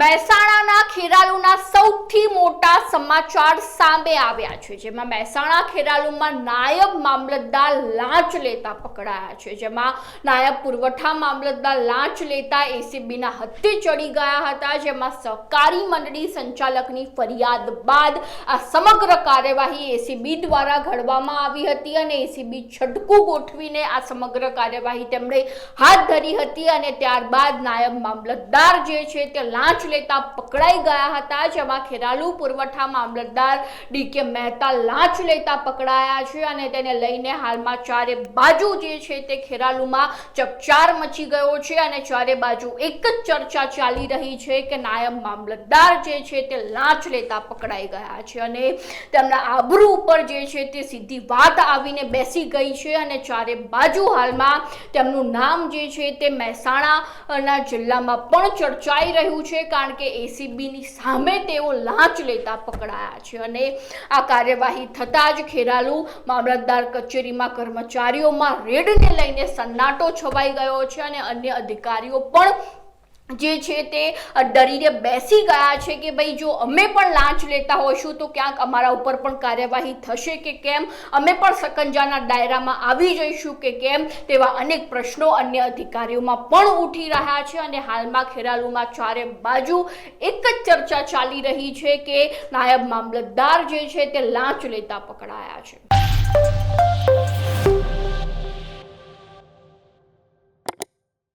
મહેસાણાના ખેરાલુના સૌથી મોટા સમાચાર સામે આવ્યા છે, જેમાં મહેસાણા ખેરાલુમાં નાયબ મામલતદાર લાંચ લેતા પકડાયા છે, જેમાં નાયબ પુરવઠા મામલતદાર લાંચ લેતા એસીબીના હત્તે ચડી ગયા હતા, જેમાં સહકારી મંડળી સંચાલકની ફરિયાદ બાદ આ સમગ્ર કાર્યવાહી એસીબી દ્વારા ઘડવામાં આવી હતી અને એસીબી છટકું ગોઠવીને આ સમગ્ર કાર્યવાહી તેમણે હાથ ધરી હતી અને ત્યારબાદ નાયબ મામલતદાર જે છે તે લાંચ લેતા પકડાઈ ગયા હતા, જેમાં ખેરાલુ પુરવઠા મામલતદાર ડીકે મહેતા લાંચ લેતા પકડાયા છે અને તેને લઈને હાલમાં ચારે બાજુ જે છે તે ખેરાલુમાં ચકચાર મચી ગયો છે અને ચારે બાજુ એક જ ચર્ચા ચાલી રહી છે કે નાયબ મામલતદાર જે છે તે લાંચ લેતા પકડાઈ ગયા છે અને તેમના આબરૂ ઉપર જે છે તે સીધી વાત આવીને બેસી ગઈ છે અને ચારે બાજુ હાલમાં તેમનું નામ જે છે તે મહેસાણાના જિલ્લામાં પણ ચર્ચાઈ રહ્યું છે. કારણ કે એસીબીની સામે તેઓ લાંચ લેતા પકડાયા છે અને આ કાર્યવાહી થતાં જ ખેરાલુ મામલતદાર કચેરીમાં કર્મચારીઓમાં રેડને લઈને સન્નાટો છવાઈ ગયો છે અને અન્ય અધિકારીઓ પણ જે છે તે ડરીને બેસી ગયા છે કે ભાઈ જો અમે પણ લાંચ લેતા હોઈશું તો ક્યાંક અમારા ઉપર પણ કાર્યવાહી થશે કે કેમ? અમે પણ સકંજાના દાયરામાં આવી જઈશું કે કેમ? તેવા અનેક પ્રશ્નો અન્ય અધિકારીઓમાં પણ ઉઠી રહ્યા છે અને હાલમાં ખેરાલુમાં ચારે બાજુ એક જ ચર્ચા ચાલી રહી છે કે નાયબ મામલતદાર જે છે તે લાંચ લેતા પકડાયા છે.